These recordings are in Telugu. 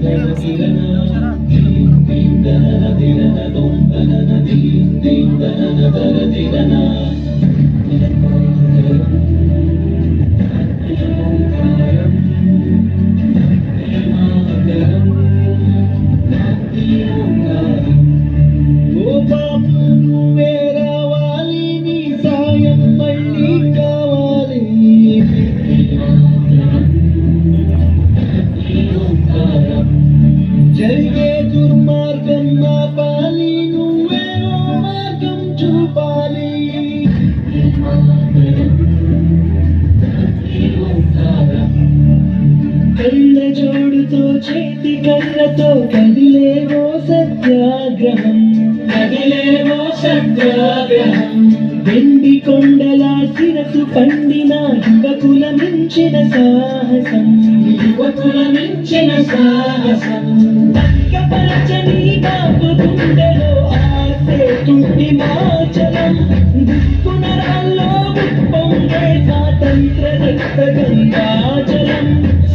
ఓ జరిగే దుర్మార్గం ఆపాలి నువ్వే మార్గం చూపాలి. కళ్ళ జోడుతో చేతి కళ్ళతో కదిలేవో సత్యాగ్రహం. కదిలేవో సత్యాగ్రహం. వెండి కొండలా శిరసు పండిన యువకుల మించిన సాహసం. యువకుల మించిన సాహసం. పరచని బాబు గుండెలో ఆసే తుడి మాచలం దుక్కునరాల్లో ఉప్పొంగే స్వాతంత్ర రక్త గంగాచలం.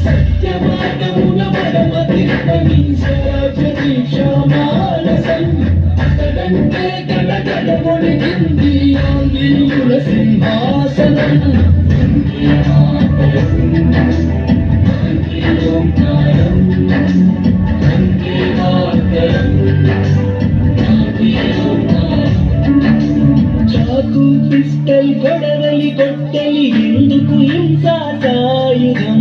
సత్య మార్గమున పరమ తిప్పని స్వరాజ దీక్షా మానసం అతడంటే గడగడ వణికింది ఆంగ్లేయుల సింహాసనం. Thank you. పిస్టల్ గొడవలి కొట్టలి ఎందుకు హింసా సాయుధం?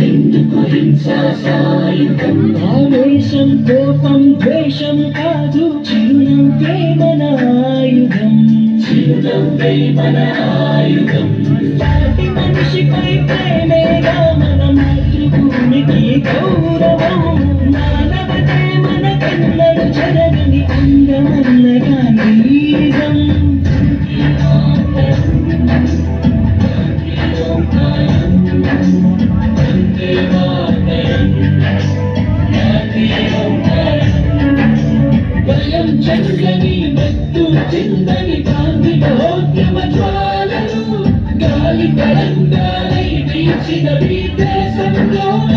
ఎందుకు హింసా సాయుధం? ఆవేశం కోపం ద్వేషం కాదు ఆయుధం. చింతని కాంతిక ఓద్యమ మహోద్యమ జ్వాలలు గాలి తరంగాలై వీచిన దేశంలో